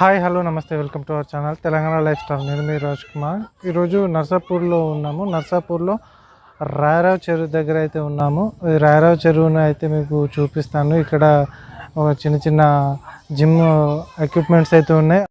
Hi hello నమస్తే welcome to our channel. Telangana life style. నేను మీ రాజ్ కుమార్. ఈరోజు నర్సాపూర్లో ఉన్నాము. నర్సాపూర్లో రాయరావు చెరువు దగ్గర అయితే ఉన్నాము. ఈ రాయరావు చెరువును అయితే మీకు చూపిస్తాను. ఇక్కడ ఒక చిన్న చిన్న జిమ్ ఎక్విప్మెంట్స్ అయితే ఉన్నాయి.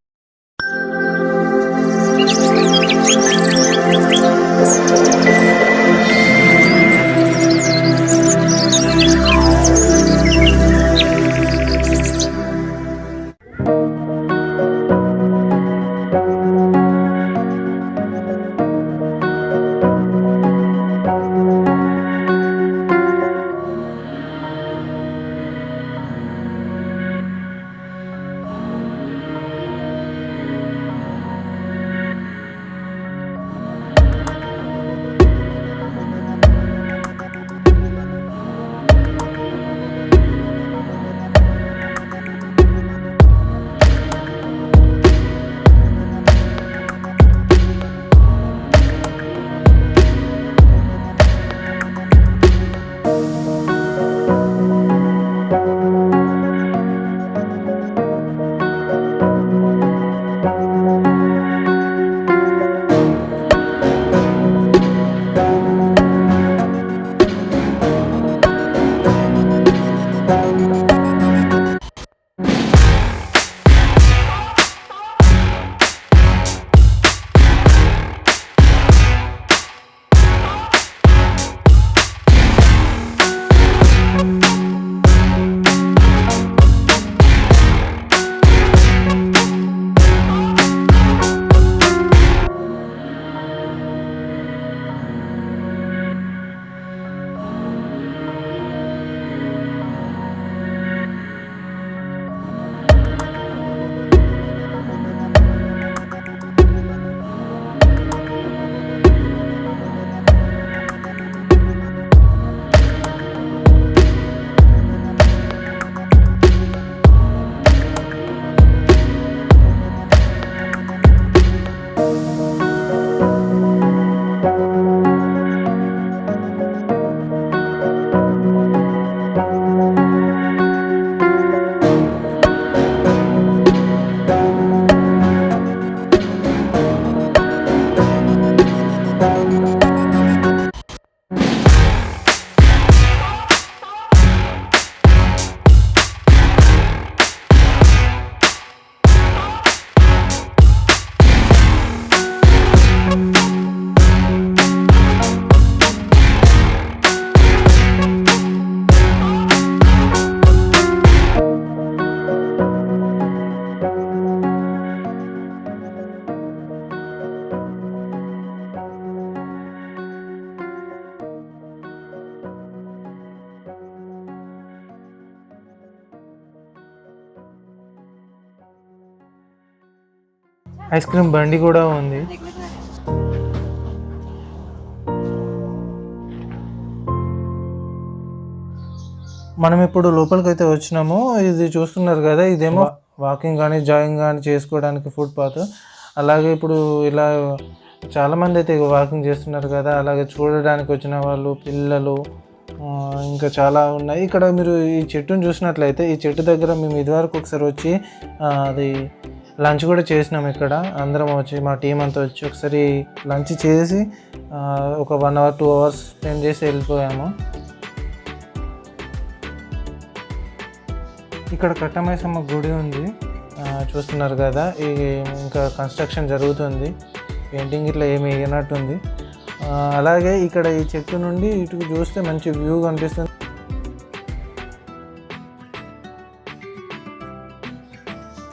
ఐస్ క్రీమ్ బండి కూడా ఉంది. మనం ఇప్పుడు లోపలికి అయితే వచ్చినాము. ఇది చూస్తున్నారు కదా ఇదేమో వాకింగ్ కానీ జాగింగ్ కానీ చేసుకోవడానికి ఫుట్ పాత్ అలాగే ఇప్పుడు ఇలా చాలామంది అయితే వాకింగ్ చేస్తున్నారు కదా అలాగే చూడడానికి వచ్చిన వాళ్ళు పిల్లలు ఇంకా చాలా ఉన్నాయి. ఇక్కడ మీరు ఈ చెట్టును చూసినట్లయితే ఈ చెట్టు దగ్గర మేము ఇదివరకు ఒకసారి వచ్చి అది లంచ్ కూడా చేసినాం ఇక్కడ. అందరం వచ్చి మా టీం అంతా వచ్చి ఒకసారి లంచ్ చేసి ఒక one hour two hours spend చేసి వెళ్ళిపోయాము. ఇక్కడ కట్టమైసమ్మ గుడి ఉంది. చూస్తున్నారు కదా ఈ ఇంకా కన్స్ట్రక్షన్ జరుగుతుంది. పెయింటింగ్ ఇట్లా ఏమి వేయనట్టుంది. అలాగే ఇక్కడ ఈ చెట్టు నుండి ఇటు చూస్తే మంచి వ్యూ కనిపిస్తుంది.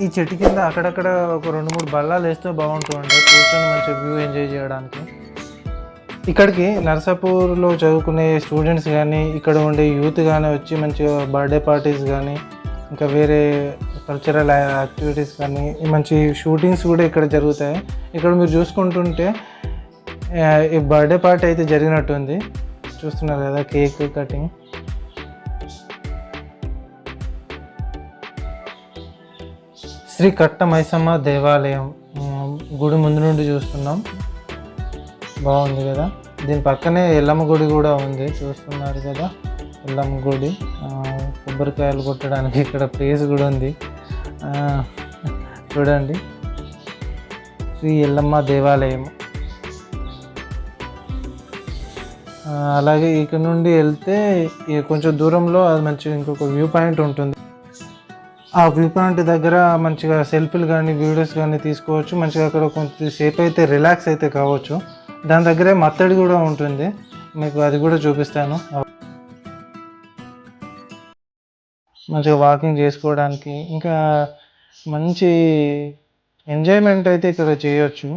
ఈ చెట్టు కింద అక్కడక్కడ ఒక రెండు మూడు బల్లాలు వేస్తే బాగుంటుందండి కూర్చొని మంచి వ్యూ ఎంజాయ్ చేయడానికి. ఇక్కడికి నర్సాపూర్లో చదువుకునే స్టూడెంట్స్ కానీ ఇక్కడ ఉండే యూత్ కానీ వచ్చి మంచిగా బర్త్డే పార్టీస్ కానీ ఇంకా వేరే కల్చరల్ యాక్టివిటీస్ కానీ మంచి షూటింగ్స్ కూడా ఇక్కడ జరుగుతాయి. ఇక్కడ మీరు చూసుకుంటుంటే ఈ బర్త్డే పార్టీ అయితే జరిగినట్టుంది. చూస్తున్నారు కదా కేక్ కటింగ్ శ్రీ కట్ట మైసమ్మ దేవాలయం గుడి ముందు నుండి చూస్తున్నాం. బాగుంది కదా? దీని పక్కనే ఎల్లమ్మ గుడి కూడా ఉంది చూస్తున్నారు కదా? ఎల్లమ్మ గుడి. కొబ్బరికాయలు కొట్టడానికి ఇక్కడ ప్లేస్ కూడా ఉంది. చూడండి. శ్రీ ఎల్లమ్మ దేవాలయం. అలాగే ఇక్కడ నుండి వెళ్తే కొంచెం దూరంలో అది మంచి ఇంకొక వ్యూ పాయింట్ ఉంటుంది. ఆ వ్యూ పాయింట్ దగ్గర మంచిగా సెల్ఫీలు కానీ వీడియోస్ కానీ తీసుకోవచ్చు. మంచిగా అక్కడ కొంతసేపు అయితే రిలాక్స్ అయితే కావచ్చు. దాని దగ్గరే మత్తడి కూడా ఉంటుంది. మీకు అది కూడా చూపిస్తాను. మంచిగా వాకింగ్ చేసుకోవడానికి. ఇంకా మంచి ఎంజాయ్మెంట్ అయితే ఇక్కడ చేయొచ్చు.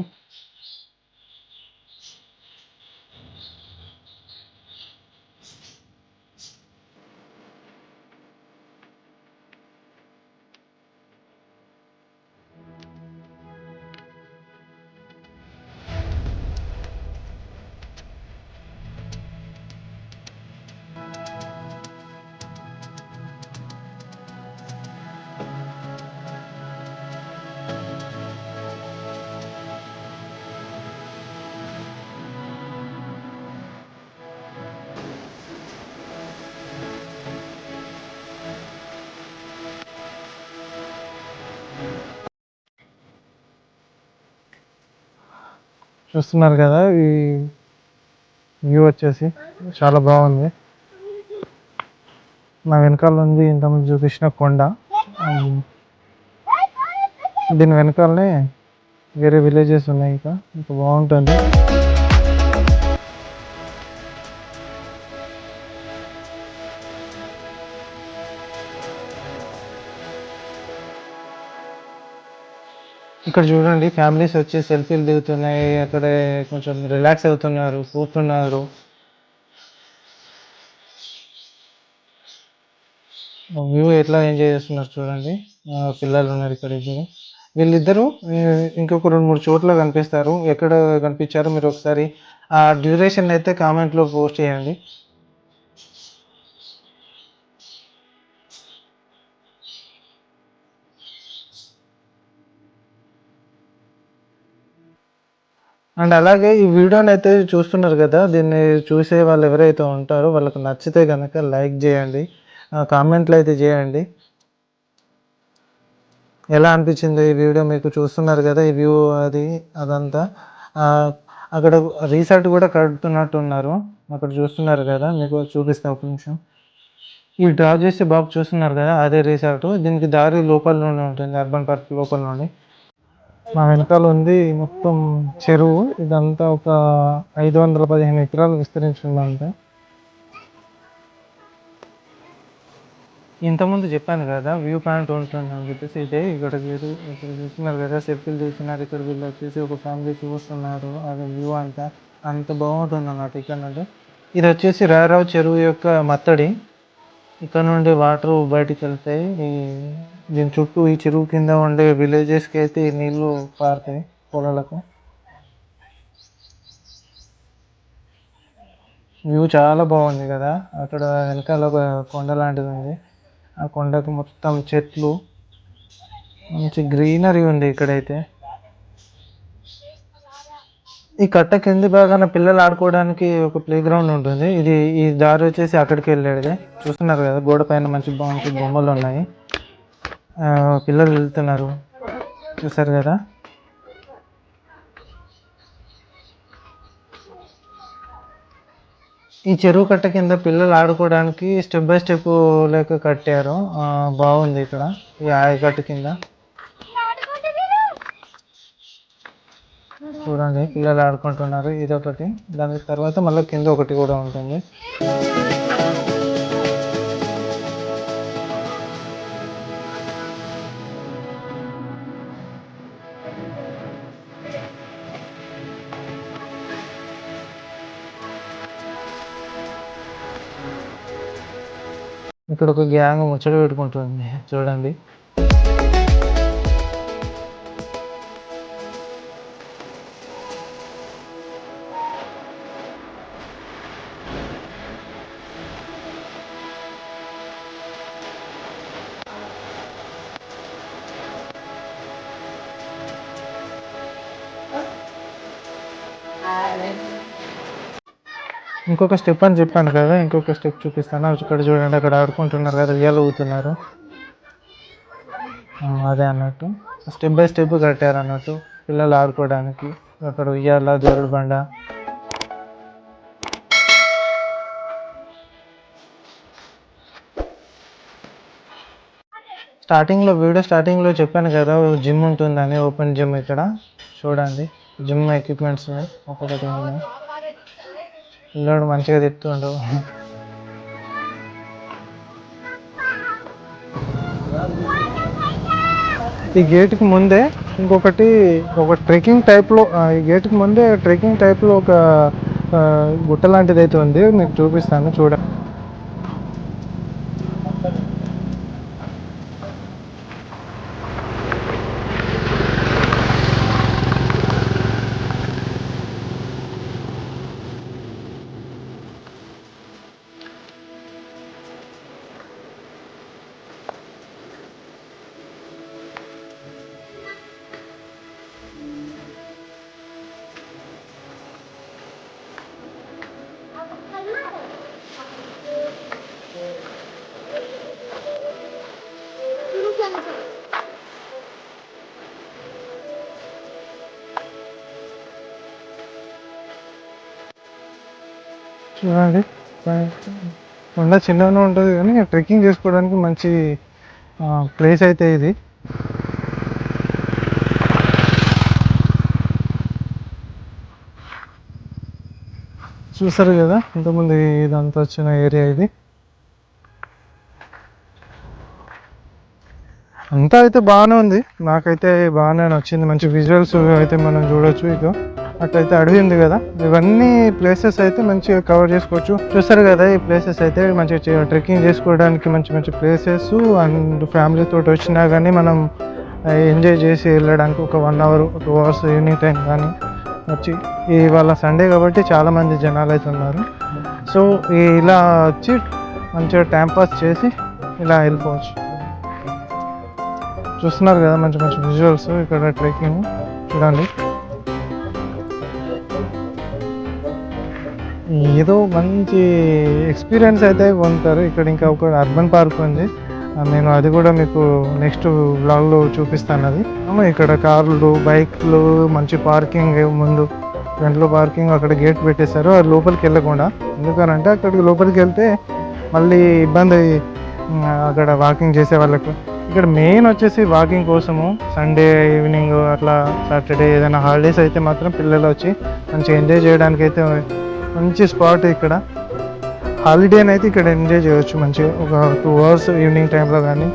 చూస్తున్నారు కదా ఈ వ్యూ వచ్చేసి చాలా బాగుంది. నా వెనకాల ఉంది ఇంతకుముందు చూపించిన కొండ. దీని వెనకాలనే వేరే విలేజెస్ ఉన్నాయి ఇక. ఇంకా బాగుంటుంది. ఇక్కడ చూడండి ఫ్యామిలీస్ వచ్చి సెల్ఫీలు దిగుతున్నాయి అక్కడ కొంచెం రిలాక్స్ అవుతున్నారు కూర్చున్నారు. వ్యూ ఎట్లా ఎంజాయ్ చేస్తున్నారు చూడండి. పిల్లలు ఉన్నారు ఇక్కడ ఇద్దరు. వీళ్ళిద్దరూ ఇంకొక రెండు మూడు చోట్ల కనిపిస్తారు. ఎక్కడ కనిపించారో మీరు ఒకసారి ఆ డ్యూరేషన్ అయితే కామెంట్లో పోస్ట్ చేయండి. అండ్ అలాగే ఈ వీడియోని అయితే చూస్తున్నారు కదా దీన్ని చూసే వాళ్ళు ఎవరైతే ఉంటారో వాళ్ళకి నచ్చితే కనుక లైక్ చేయండి కామెంట్లు అయితే చేయండి. ఎలా అనిపించింది ఈ వీడియో మీకు చూస్తున్నారు కదా ఈ వ్యూ అది అదంతా. అక్కడ రీసార్ట్ కూడా కడుతున్నట్టు ఉన్నారు అక్కడ చూస్తున్నారు కదా మీకు చూపిస్తా ఒక నిమిషం. ఈ డ్రా చేసి బాబు చూస్తున్నారు కదా అదే రీసార్ట్ దీనికి దారి లోపల నుండి ఉంటుంది అర్బన్ పార్క్ లోపల నుండి. మా వెనకాల ఉంది మొత్తం చెరువు. ఇదంతా ఒక ఐదు వందల పదిహేను ఎకరాలు విస్తరించిందంట. ఇంతకుముందు చెప్పాను కదా వ్యూ పాయింట్ ఉంటుంది అని చెప్పేసి ఇదే ఇక్కడ వీరు ఇక్కడ చూస్తున్నారు కదా సెల్ఫీలు తీస్తున్నారు ఇక్కడ వీళ్ళు వచ్చేసి ఒక ఫ్యామిలీ చూస్తున్నారు అది వ్యూ అంతా అంత బాగుంటుంది అన్నమాట ఇక్కడ నుండి. ఇది వచ్చేసి రారావు చెరువు యొక్క మత్తడి. ఇక్కడ నుండి వాటర్ బయటికి వెళ్తాయి. ఈ దీని చుట్టూ ఈ చెరువు కింద ఉండే విలేజెస్కి అయితే ఈ నీళ్ళు పారుతాయి పొలాలకు. వ్యూ చాలా బాగుంది కదా. అక్కడ వెనకాల ఒక కొండ లాంటిది ఉంది. ఆ కొండకు మొత్తం చెట్లు మంచి గ్రీనరీ ఉంది ఇక్కడైతే. ఈ కట్ట కింది భాగాన పిల్లలు ఆడుకోవడానికి ఒక ప్లే గ్రౌండ్ ఉంటుంది. ఇది ఈ దారి వచ్చేసి అక్కడికి వెళ్ళేది. చూస్తున్నారు కదా గోడ పైన మంచి బాగుంటుంది బొమ్మలు ఉన్నాయి. ఆ, పిల్లలు వెళ్తున్నారు. చూసారు కదా? ఈ చెరువు కట్ట కింద పిల్లలు ఆడుకోవడానికి స్టెప్ బై స్టెప్ లేక కట్టారు. ఆ, బాగుంది ఇక్కడ. ఈ ఆయకట్టు కింద. చూడండి. పిల్లలు ఆడుకుంటున్నారు. ఇది ఒకటి. దాని తర్వాత మళ్ళీ కింద ఒకటి కూడా ఉంటుంది. ఇక్కడ ఒక గ్యాంగ్ ముచ్చట పెట్టుకుంటుంది. చూడండి. ఇంకొక స్టెప్ అని చెప్పాను కదా ఇంకొక స్టెప్ చూపిస్తాను. ఇక్కడ చూడండి అక్కడ ఆడుకుంటున్నారు కదా రియల్ అవుతున్నారు అదే అన్నట్టు. స్టెప్ బై స్టెప్ కట్టారు అన్నట్టు పిల్లలు ఆడుకోవడానికి. అక్కడ ఉయ్యాల జరుడు బండ స్టార్టింగ్లో వీడియో స్టార్టింగ్లో చెప్పాను కదా జిమ్ ఉంటుందని ఓపెన్ జిమ్ ఇక్కడ. చూడండి జిమ్ ఎక్విప్మెంట్స్ ఒకటి ఒక్కొక్కటి ఉన్నాయి పిల్లోడు మంచిగా తిప్పుతుండు ఈ గేట్కి ముందే ఇంకొకటి ఒక ట్రెక్కింగ్ టైప్లో ఈ గేట్కి ముందే ట్రెక్కింగ్ టైప్లో ఒక గుట్ట లాంటిది అయితే ఉంది. మీకు చూపిస్తాను చూడండి. చూడండి. కొండ చిన్నగానే ఉంటుంది కానీ ట్రెక్కింగ్ చేసుకోవడానికి మంచి ప్లేస్ అయితే ఇది. చూసారు కదా ఇంతకుముందు ఇదంతా వచ్చిన ఏరియా ఇది. అంతా అయితే బాగానే ఉంది. నాకైతే బాగానే నచ్చింది. మంచి విజువల్స్ అయితే మనం చూడొచ్చు ఇక. అట్లయితే అడవి ఉంది కదా ఇవన్నీ ప్లేసెస్ అయితే మంచిగా కవర్ చేసుకోవచ్చు. చూస్తారు కదా ఈ ప్లేసెస్ అయితే మంచిగా ట్రెక్కింగ్ చేసుకోవడానికి మంచి మంచి ప్లేసెస్ అండ్ ఫ్యామిలీ తోటి వచ్చినా కానీ మనం ఎంజాయ్ చేసి వెళ్ళడానికి ఒక one hour two hours evening time కానీ వచ్చి ఇవాళ సండే కాబట్టి చాలామంది జనాలు అయితే ఉన్నారు. సో ఇలా వచ్చి మంచిగా టైం పాస్ చేసి ఇలా వెళ్ళిపోవచ్చు. చూస్తున్నారు కదా మంచి మంచి విజువల్స్ ఇక్కడ ట్రెక్కింగ్ చూడండి. ఏదో మంచి ఎక్స్పీరియన్స్ అయితే పొందుతారు ఇక్కడ ఇంకా ఒక అర్బన్ పార్క్ ఉంది. నేను అది కూడా మీకు నెక్స్ట్ బ్లాగ్లో చూపిస్తాను అది. ఇక్కడ కార్లు బైక్లు మంచి పార్కింగ్ ముందు. ఫ్రంట్లో పార్కింగ్ అక్కడ గేట్ పెట్టేశారు. అది లోపలికి వెళ్ళకుండా. ఎందుకనంటే అక్కడికి లోపలికి వెళ్తే మళ్ళీ ఇబ్బంది అక్కడ వాకింగ్ చేసే వాళ్ళకు. ఇక్కడ మెయిన్ వచ్చేసి వాకింగ్ కోసము సండే ఈవినింగ్ అట్లా సాటర్డే ఏదైనా హాలిడేస్ అయితే మాత్రం పిల్లలు వచ్చి మంచిగా ఎంజాయ్ చేయడానికి అయితే మంచి స్పాట్ ఇక్కడ. హాలిడేని అయితే ఇక్కడ ఎంజాయ్ చేయొచ్చు మంచిగా. ఒక టూ అవర్స్ ఈవినింగ్ టైంలో కానీ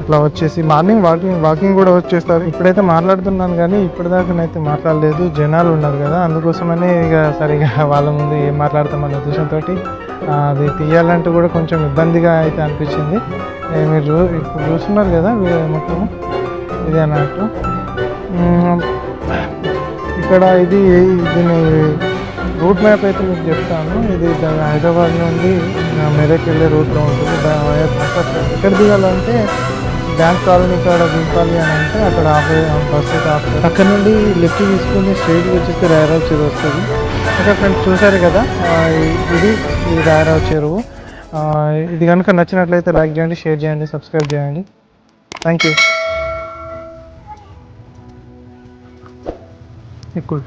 అట్లా వచ్చేసి మార్నింగ్ వాకింగ్ వాకింగ్ కూడా వచ్చేస్తారు. ఇప్పుడైతే మాట్లాడుతున్నాను కానీ ఇప్పటిదాకానైతే మాట్లాడలేదు. జనాలు ఉన్నారు కదా అందుకోసమనే ఇక సరిగా వాళ్ళ ముందు ఏం మాట్లాడతామన్న ఉద్దేశంతో అది తీయాలంటే కూడా కొంచెం ఇబ్బందిగా అయితే అనిపించింది. మీరు చూ- ఇప్పుడు చూస్తున్నారు కదా మొత్తం? ఇది అన్నట్టు. ఇక్కడ ఇది దీని రూట్ మ్యాప్ అయితే మీకు చెప్తాను. ఇది హైదరాబాద్ నుండి మెదక్ వెళ్ళే రూట్లో ఉంటుంది. దా- ఎక్కడ దిగాలంటే బ్యాంక్ కాలనీ కాడ దింపాలి అని అంటే అక్కడ ఆపే బస్ అయితే అక్కడ నుండి లెఫ్ట్ తీసుకుని స్ట్రైట్ వచ్చేస్తే రాయరావు చెరువు వస్తుంది. అక్కడ ఫ్రెండ్స్ చూసారు కదా ఇది ఇది రాయరావు చెరువు. ఇది కనుక నచ్చినట్లయితే లైక్ చేయండి షేర్ చేయండి సబ్స్క్రైబ్ చేయండి. Thank you. ఎక్కువ